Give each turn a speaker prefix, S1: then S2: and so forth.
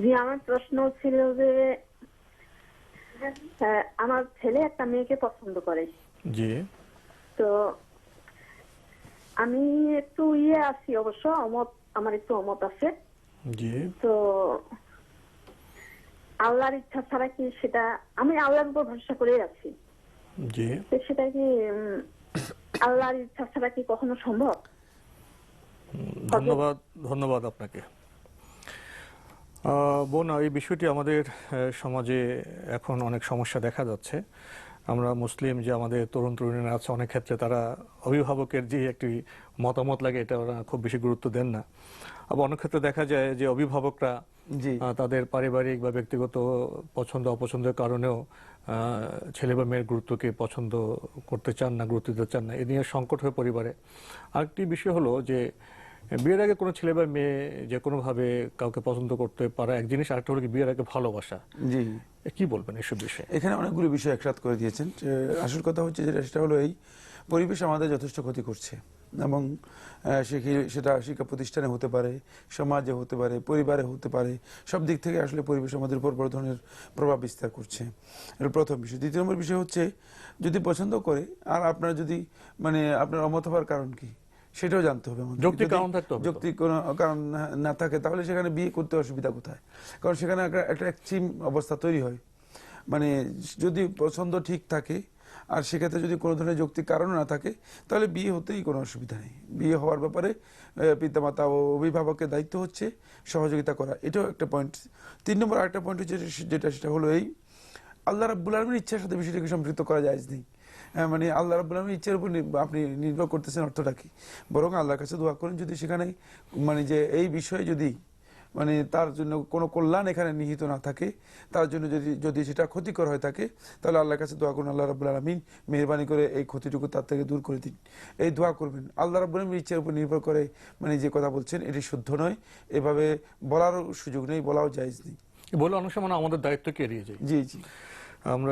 S1: জি আমার প্রশ্ন ছিল যে আমার ছেলে একটা মেয়েকে পছন্দ করে।
S2: জি।
S1: তো আমি একটু ইয়ে আছি অবশ্য অমত আমার একটু অমত আছে।
S2: জি।
S1: তো আল্লাহর ইচ্ছা ছাড়া কি সেটা আমি আল্লাহর উপর ভরসা করে আছি।
S2: জি।
S1: সেটা কি আল্লাহর ইচ্ছা ছাড়া কি কখনো সম্ভব?
S2: ধন্যবাদ ধন্যবাদ আপনাকে। বোন এই বিষয়টি আমাদের সমাজে এখন অনেক সমস্যা দেখা যাচ্ছে। আমরা মুসলিম যে আমাদের তরুণ তরুণীরা আছে অনেক ক্ষেত্রে তারা অভিভাবকের যে একটি মতামত লাগে এটা ওরা খুব বেশি গুরুত্ব দেন না। আবার অনেক ক্ষেত্রে দেখা যায় যে অভিভাবকরা
S3: জি।
S2: তাদের পারিবারিক বা ব্যক্তিগত পছন্দ অপছন্দের কারণেও ছেলে বা মেয়ের গুরুত্বকে পছন্দ করতে চান না গুরুত্ব দিতে চান না। এ নিয়ে সংকট হয়ে পরিবারে আরেকটি বিষয় হলো যে বিয়ের আগে কোনো ছেলে বা মেয়ে যে কোনোভাবে কাউকে পছন্দ করতে পারা এক জিনিস আরেকটা হলো কি বিয়ের আগে ভালোবাসা।
S3: জি।
S2: কি বলবেন এসব বিষয়ে?
S3: এখানে অনেকগুলো বিষয় একসাথ করে দিয়েছেন। আসল কথা হচ্ছে যেটা সেটা হলো এই পরিবেশ আমাদের যথেষ্ট ক্ষতি করছে। এবং সেটা শিক্ষা প্রতিষ্ঠানে হতে পারে সমাজে হতে পারে পরিবারে হতে পারে সব দিক থেকে আসলে পরিবেশ আমাদের উপর বড় ধরনের প্রভাব বিস্তার করছে। এটা প্রথম বিষয়। দ্বিতীয় নম্বর বিষয় হচ্ছে যদি পছন্দ করে আর আপনার যদি মানে আপনার অমত হওয়ার কারণ কি? সেটাও জানতে হবে আমাদের।
S2: যৌক্তিক কারণ থাকতে হবে
S3: যৌক্তিক কোনো কারণ না- থাকে তাহলে সেখানে বিয়ে করতে অসুবিধা কোথায়? কারণ সেখানে একটা- একটা এক্সট্রিম অবস্থা তৈরি হয়। মানে যদি পছন্দ ঠিক থাকে আর সেক্ষেত্রে যদি কোনো ধরনের যৌক্তিক কারণ না থাকে তাহলে বিয়ে হতেই কোনো অসুবিধা নেই। বিয়ে হওয়ার ব্যাপারে পিতামাতা ও অভিভাবকের দায়িত্ব হচ্ছে সহযোগিতা করা। এটাও একটা পয়েন্ট তিন নম্বর আরেকটা পয়েন্ট হচ্ছে যেটা সেটা হলো এই আল্লাহ রাব্বুল আলমীর ইচ্ছার সাথে বিষয়টাকে সম্পৃক্ত করা যায় নেই। মানে আল্লাহ আলমীর ইচ্ছার উপর আপনি নির্ভর করতেছেন অর্থটা কি? বরং আল্লাহর কাছে দোয়া করেন যদি সেখানে মানে যে এই বিষয়ে যদি মানে তার জন্য কোনো কল্যাণ এখানে নিহিত না থাকে তার জন্য যদি যদি সেটা ক্ষতিকর হয়ে থাকে তাহলে আল্লাহর কাছে দোয়া করুন আল্লাহ রাবুল আলমিন মেহরবানি করে এই ক্ষতিটুকু তার থেকে দূর করে দিন। এই দোয়া করবেন। আল্লাহ রাবুল আলমীর ইচ্ছার উপর নির্ভর করে মানে যে কথা বলছেন এটি শুদ্ধ নয়। এভাবে বলারও সুযোগ নেই বলাও জায়জ নেই।
S2: বলে অনেক সময় আমাদের দায়িত্বকে এড়িয়ে যায়।
S3: জি জি।
S2: আমরা